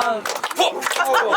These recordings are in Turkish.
아. 뭐? 어, 뭐?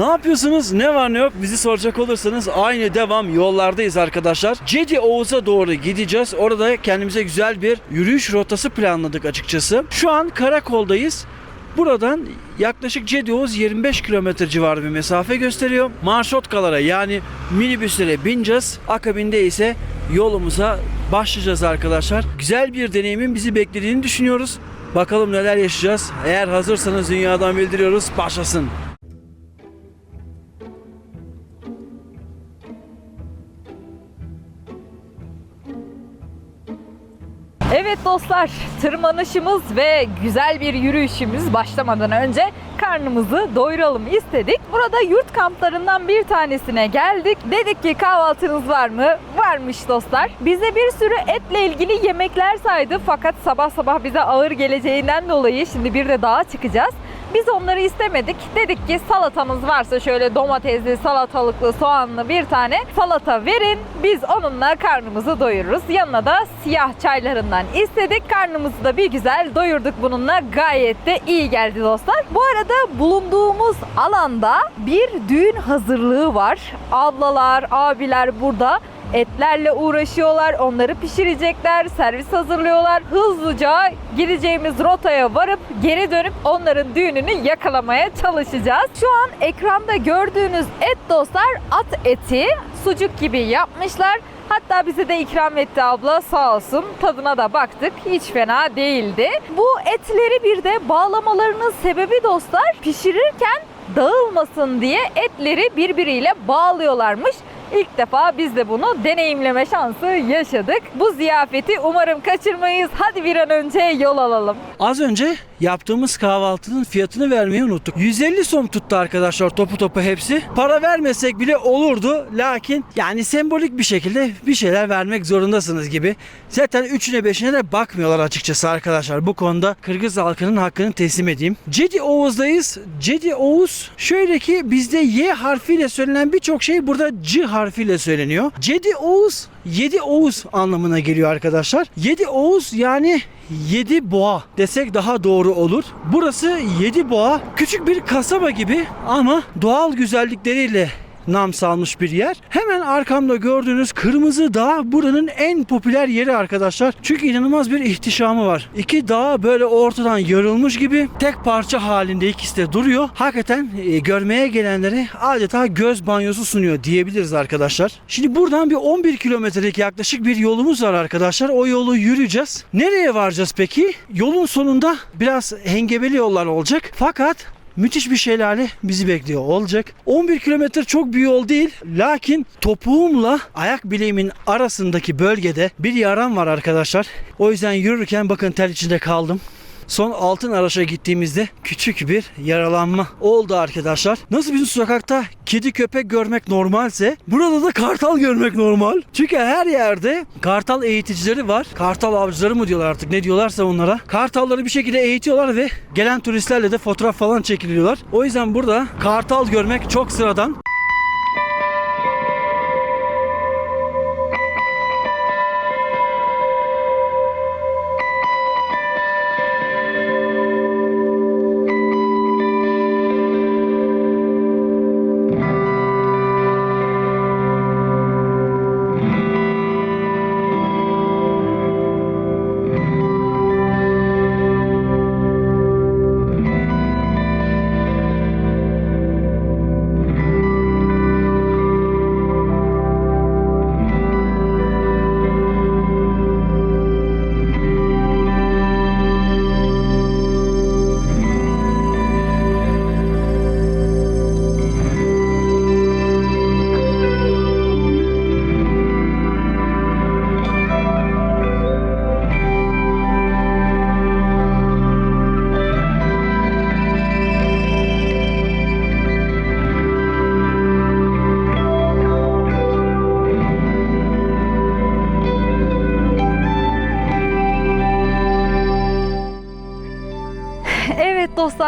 Ne yapıyorsunuz? Ne var ne yok? Bizi soracak olursanız aynı devam yollardayız arkadaşlar. Cedi Oğuz'a doğru gideceğiz. Orada kendimize güzel bir yürüyüş rotası planladık açıkçası. Şu an karakoldayız. Buradan yaklaşık Cedi Oğuz 25 kilometre civarı bir mesafe gösteriyor. Marşotkalara yani minibüslere bineceğiz. Akabinde ise yolumuza başlayacağız arkadaşlar. Güzel bir deneyimin bizi beklediğini düşünüyoruz. Bakalım neler yaşayacağız. Eğer hazırsanız dünyadan bildiriyoruz. Başlasın. Evet dostlar, tırmanışımız ve güzel bir yürüyüşümüz başlamadan önce karnımızı doyuralım istedik. Burada yurt kamplarından bir tanesine geldik. Dedik ki kahvaltınız var mı? Varmış dostlar. Bize bir sürü etle ilgili yemekler saydı fakat sabah sabah bize ağır geleceğinden dolayı şimdi bir de dağa çıkacağız. Biz onları istemedik. Dedik ki salatanız varsa şöyle domatesli, salatalıklı, soğanlı bir tane salata verin. Biz onunla karnımızı doyururuz. Yanına da siyah çaylarından istedik. Karnımızı da bir güzel doyurduk bununla. Gayet de iyi geldi dostlar. Bu arada bulunduğumuz alanda bir düğün hazırlığı var. Ablalar, abiler burada etlerle uğraşıyorlar. Onları pişirecekler, servis hazırlıyorlar. Hızlıca gideceğimiz rotaya varıp geri dönüp onların düğününü yakalamaya çalışacağız. Şu an ekranda gördüğünüz et dostlar at eti sucuk gibi yapmışlar. Hatta bize de ikram etti abla sağ olsun. Tadına da baktık. Hiç fena değildi. Bu etleri bir de bağlamalarının sebebi dostlar pişirirken dağılmasın diye etleri birbiriyle bağlıyorlarmış. İlk defa biz de bunu deneyimleme şansı yaşadık. Bu ziyafeti umarım kaçırmayız. Hadi bir an önce yol alalım. Az önce yaptığımız kahvaltının fiyatını vermeyi unuttuk. 150 som tuttu arkadaşlar topu topu hepsi. Para vermesek bile olurdu. Lakin yani sembolik bir şekilde bir şeyler vermek zorundasınız gibi. Zaten üçüne beşine de bakmıyorlar açıkçası arkadaşlar. Bu konuda Kırgız halkının hakkını teslim edeyim. Cedi Oğuz'dayız. Cedi Oğuz şöyle ki bizde Y harfiyle söylenen birçok şey burada C harfiyle söyleniyor. Cedi Oğuz 7 Oğuz anlamına geliyor arkadaşlar. 7 Oğuz yani 7 boğa desek daha doğru olur. Burası 7 boğa küçük bir kasaba gibi ama doğal güzellikleriyle nam salmış bir yer. Hemen arkamda gördüğünüz Kırmızı Dağ buranın en popüler yeri arkadaşlar. Çünkü inanılmaz bir ihtişamı var. İki dağ böyle ortadan yarılmış gibi tek parça halinde ikisi de duruyor. Hakikaten e, görmeye gelenlere adeta göz banyosu sunuyor diyebiliriz arkadaşlar. Şimdi buradan bir 11 kilometrelik yaklaşık bir yolumuz var arkadaşlar. O yolu yürüyeceğiz. Nereye varacağız peki? Yolun sonunda biraz hengebeli yollar olacak. Fakat müthiş bir şelale bizi bekliyor olacak. 11 kilometre çok bir yol değil. Lakin topuğumla ayak bileğimin arasındaki bölgede bir yaram var arkadaşlar. O yüzden yürürken bakın ter içinde kaldım. Son altın araşa gittiğimizde küçük bir yaralanma oldu arkadaşlar. Nasıl bizim sokakta kedi köpek görmek normalse burada da kartal görmek normal. Çünkü her yerde kartal eğiticileri var. Kartal avcıları mı diyorlar artık ne diyorlarsa onlara. Kartalları bir şekilde eğitiyorlar ve gelen turistlerle de fotoğraf falan çekiliyorlar. O yüzden burada kartal görmek çok sıradan.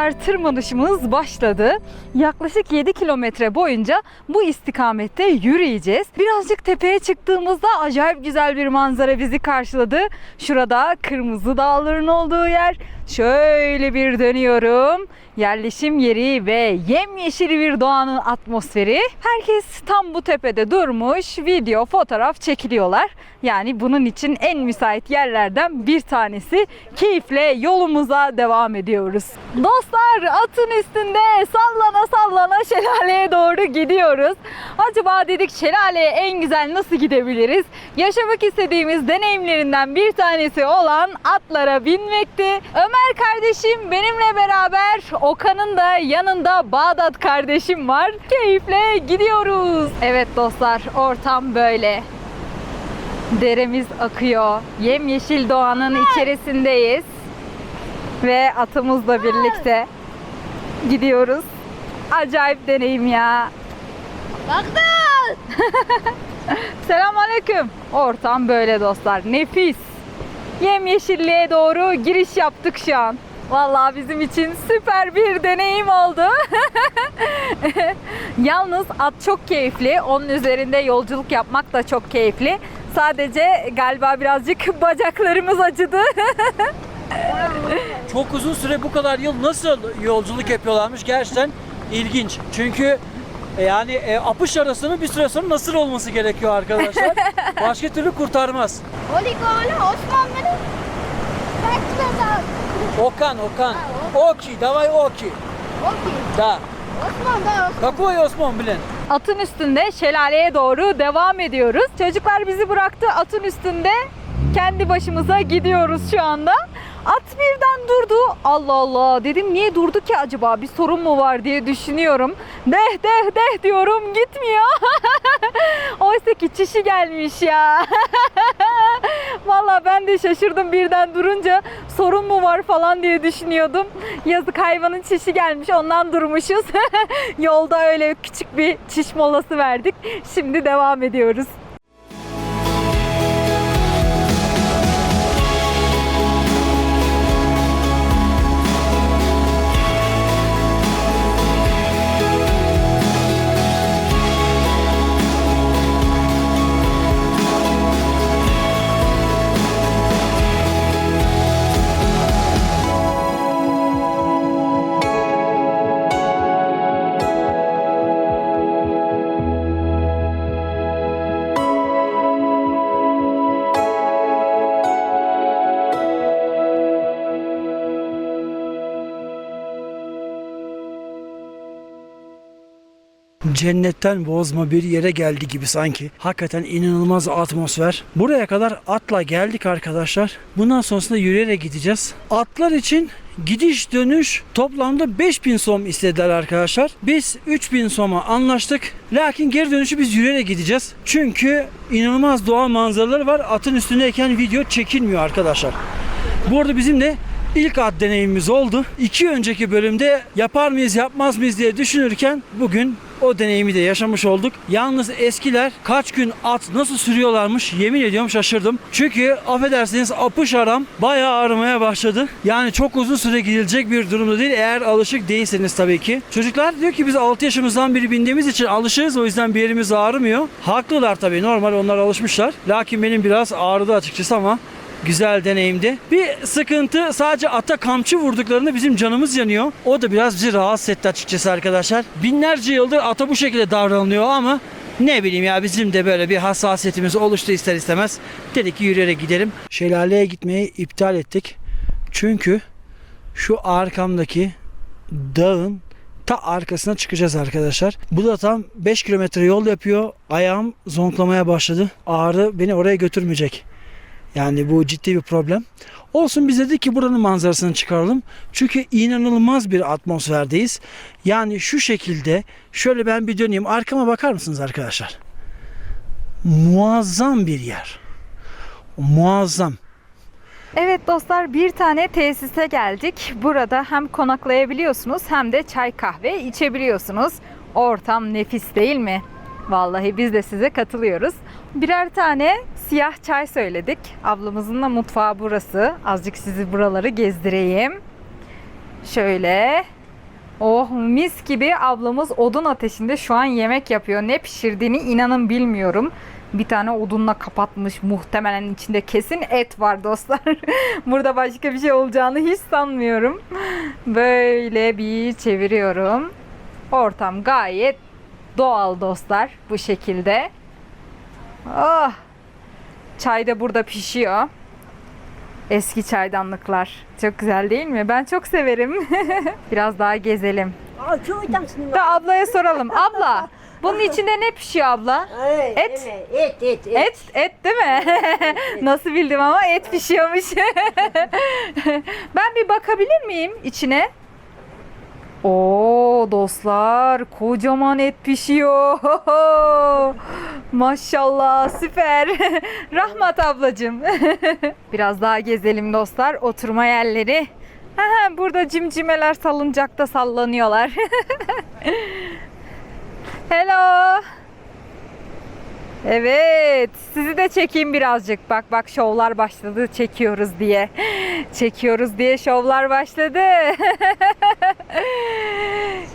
Dostlar tırmanışımız başladı. Yaklaşık 7 kilometre boyunca bu istikamette yürüyeceğiz. Birazcık tepeye çıktığımızda acayip güzel bir manzara bizi karşıladı. Şurada kırmızı dağların olduğu yer. Şöyle bir dönüyorum. Yerleşim yeri ve yemyeşil bir doğanın atmosferi. Herkes tam bu tepede durmuş, video, fotoğraf çekiliyorlar. Yani bunun için en müsait yerlerden bir tanesi. Keyifle yolumuza devam ediyoruz. Dostlar atın üstünde sallana sallana şelaleye doğru gidiyoruz. Acaba dedik şelaleye en güzel nasıl gidebiliriz? Yaşamak istediğimiz deneyimlerinden bir tanesi olan atlara binmekti. Ömer kardeşim benimle beraber Okan'ın da yanında Bağdat kardeşim var. Keyifle gidiyoruz. Evet dostlar ortam böyle. Deremiz akıyor. Yemyeşil doğanın içerisindeyiz. Ve atımızla birlikte gidiyoruz. Acayip deneyim ya. Bagdad! Selamünaleyküm. Ortam böyle dostlar. Nefis. Yemyeşilliğe doğru giriş yaptık şu an. Vallahi bizim için süper bir deneyim oldu. Yalnız at çok keyifli. Onun üzerinde yolculuk yapmak da çok keyifli. Sadece galiba birazcık bacaklarımız acıdı. Çok uzun süre bu kadar yıl nasıl yolculuk yapıyorlarmış gerçekten ilginç. Çünkü e yani e, apış arasının bir süre sonra nasıl olması gerekiyor arkadaşlar. Başka türlü kurtarmaz. Oligolu Osmanlı'nın Bekle'den. Okan, Okan. Oki, davay Oki. Oki. Da. Osman, da Osman. Kako je Osman bilen? Atın üstünde şelaleye doğru devam ediyoruz. Çocuklar bizi bıraktı atın üstünde. Kendi başımıza gidiyoruz şu anda. At birden durdu. Allah Allah dedim niye durdu ki acaba bir sorun mu var diye düşünüyorum. Deh deh deh diyorum gitmiyor. Oysa ki çişi gelmiş ya. Valla ben de şaşırdım birden durunca sorun mu var falan diye düşünüyordum. Yazık hayvanın çişi gelmiş ondan durmuşuz. Yolda öyle küçük bir çiş molası verdik. Şimdi devam ediyoruz. Cennetten bozma bir yere geldi gibi sanki. Hakikaten inanılmaz atmosfer. Buraya kadar atla geldik arkadaşlar. Bundan sonrasında yürüyerek gideceğiz. Atlar için gidiş dönüş toplamda 5000 som istediler arkadaşlar. Biz 3000 soma anlaştık. Lakin geri dönüşü biz yürüyerek gideceğiz. Çünkü inanılmaz doğal manzaraları var. Atın üstündeyken video çekilmiyor arkadaşlar. Bu arada bizim de ilk at deneyimimiz oldu. İki önceki bölümde yapar mıyız yapmaz mıyız diye düşünürken bugün o deneyimi de yaşamış olduk. Yalnız eskiler kaç gün at nasıl sürüyorlarmış yemin ediyorum şaşırdım. Çünkü affedersiniz apış aram bayağı ağrımaya başladı. Yani çok uzun süre gidilecek bir durumda değil eğer alışık değilseniz tabii ki. Çocuklar diyor ki biz 6 yaşımızdan beri bindiğimiz için alışırız o yüzden bir yerimiz ağrımıyor. Haklılar tabii normal onlar alışmışlar. Lakin benim biraz ağrıdı açıkçası ama Güzel deneyimdi. Bir sıkıntı sadece ata kamçı vurduklarında bizim canımız yanıyor. O da biraz bizi rahatsız etti açıkçası arkadaşlar. Binlerce yıldır ata bu şekilde davranılıyor ama ne bileyim ya bizim de böyle bir hassasiyetimiz oluştu ister istemez. Dedik ki yürüyerek gidelim. Şelaleye gitmeyi iptal ettik. Çünkü şu arkamdaki dağın ta arkasına çıkacağız arkadaşlar. Bu da tam 5 kilometre yol yapıyor. Ayağım zonklamaya başladı. Ağrı beni oraya götürmeyecek. Yani bu ciddi bir problem. Olsun biz dedik ki buranın manzarasını çıkaralım. Çünkü inanılmaz bir atmosferdeyiz. Yani şu şekilde şöyle ben bir döneyim. Arkama bakar mısınız arkadaşlar? Muazzam bir yer. Muazzam. Evet dostlar bir tane tesise geldik. Burada hem konaklayabiliyorsunuz hem de çay kahve içebiliyorsunuz. Ortam nefis değil mi? Vallahi biz de size katılıyoruz. Birer tane siyah çay söyledik. Ablamızın da mutfağı burası. Azıcık sizi buraları gezdireyim. Şöyle. Oh mis gibi ablamız odun ateşinde şu an yemek yapıyor. Ne pişirdiğini inanın bilmiyorum. Bir tane odunla kapatmış. Muhtemelen içinde kesin et var dostlar. Burada başka bir şey olacağını hiç sanmıyorum. Böyle bir çeviriyorum. Ortam gayet doğal dostlar bu şekilde. Oh. Çay da burada pişiyor. Eski çaydanlıklar. Çok güzel değil mi? Ben çok severim. Biraz daha gezelim. Da ablaya soralım. Abla, bunun içinde ne pişiyor abla? Et. Et, et, et. Et, et değil mi? Nasıl bildim ama et pişiyormuş. ben bir bakabilir miyim içine? Oo dostlar, kocaman et pişiyor. Maşallah, süper. Rahmat ablacığım. Biraz daha gezelim dostlar. Oturma yerleri. Burada cimcimeler salıncakta sallanıyorlar. Hello. Evet, sizi de çekeyim birazcık. Bak bak şovlar başladı, çekiyoruz diye. Çekiyoruz diye şovlar başladı.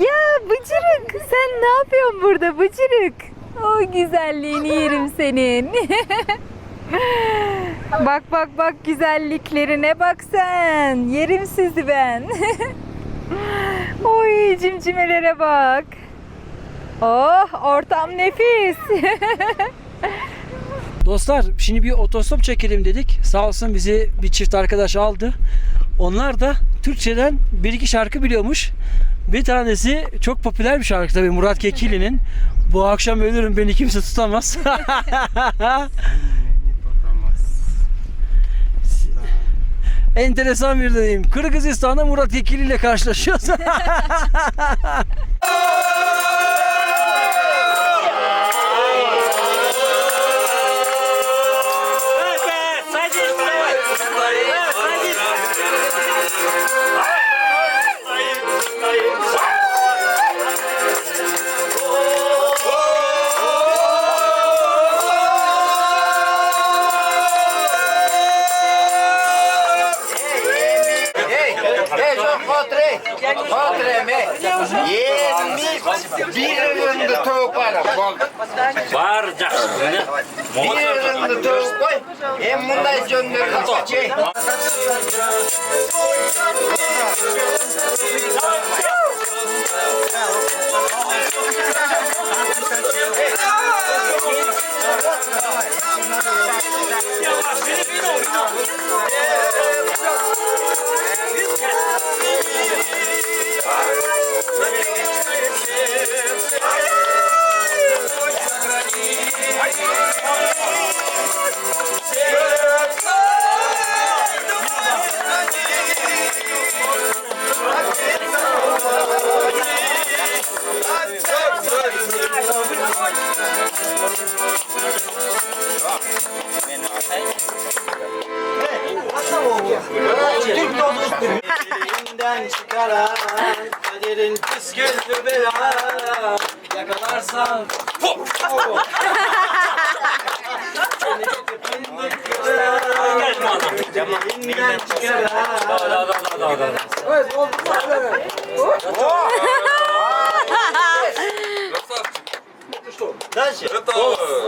ya Bıcırık, ne yapıyorsun burada Bıcırık? O güzelliğini yerim senin. bak bak bak güzelliklerine bak sen. Yerim sizi ben. Oy cimcimelere bak. Oh ortam nefis. Dostlar şimdi bir otostop çekelim dedik. Sağ olsun bizi bir çift arkadaş aldı. Onlar da Türkçeden bir iki şarkı biliyormuş. Bir tanesi çok popüler bir şarkı tabii Murat Kekilli'nin. Bu akşam ölürüm beni kimse tutamaz. Enteresan bir deyim. Kırgızistan'da Murat Kekilli ile karşılaşıyoruz. береме еліміз бирігіңді төгіп алып болды бар жақсы бирігіңді төгіп қой мен мұндай жөндерді. Ölçtük dostum elinden çıkarak Kaderin pis gözlü bela Yakalarsan Hop Seni tepindik kıra Elinden çıkarak Da da da da da Evet oldu Дальше. Это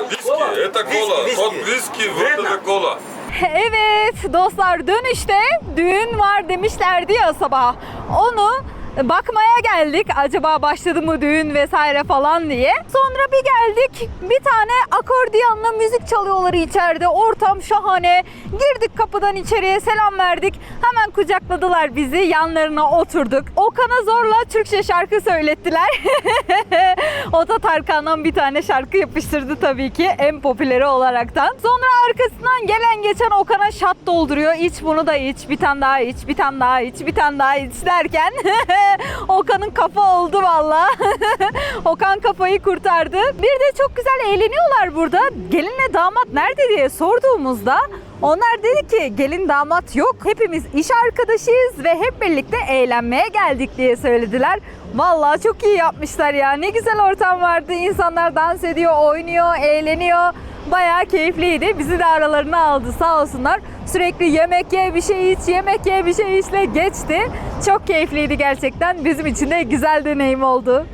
виски, это кола. Виски. От виски, вот это кола. Evet dostlar dönüşte düğün var demişlerdi ya sabah. Onu bakmaya geldik. Acaba başladı mı düğün vesaire falan diye. Sonra bir geldik. Bir tane akordeonla müzik çalıyorlar içeride. Ortam şahane. Girdik kapıdan içeriye selam verdik. Hemen kucakladılar bizi. Yanlarına oturduk. Okan'a zorla Türkçe şarkı söylettiler. o da Tarkan'dan bir tane şarkı yapıştırdı tabii ki en popüleri olaraktan. Sonra arkasından gelen geçen Okan'a şat dolduruyor. İç bunu da iç, bir tane daha iç, bir tane daha iç, bir tane daha iç derken Okan'ın kafa oldu valla. Okan kafayı kurtardı. Bir de çok güzel eğleniyorlar burada. Gelinle damat nerede diye sorduğumuzda onlar dedi ki gelin damat yok. Hepimiz iş arkadaşıyız ve hep birlikte eğlenmeye geldik diye söylediler. Vallahi çok iyi yapmışlar ya. Ne güzel ortam vardı. İnsanlar dans ediyor, oynuyor, eğleniyor. Bayağı keyifliydi. Bizi de aralarına aldı sağ olsunlar. Sürekli yemek ye, bir şey iç, yemek ye, bir şey içle geçti. Çok keyifliydi gerçekten. Bizim için de güzel deneyim oldu.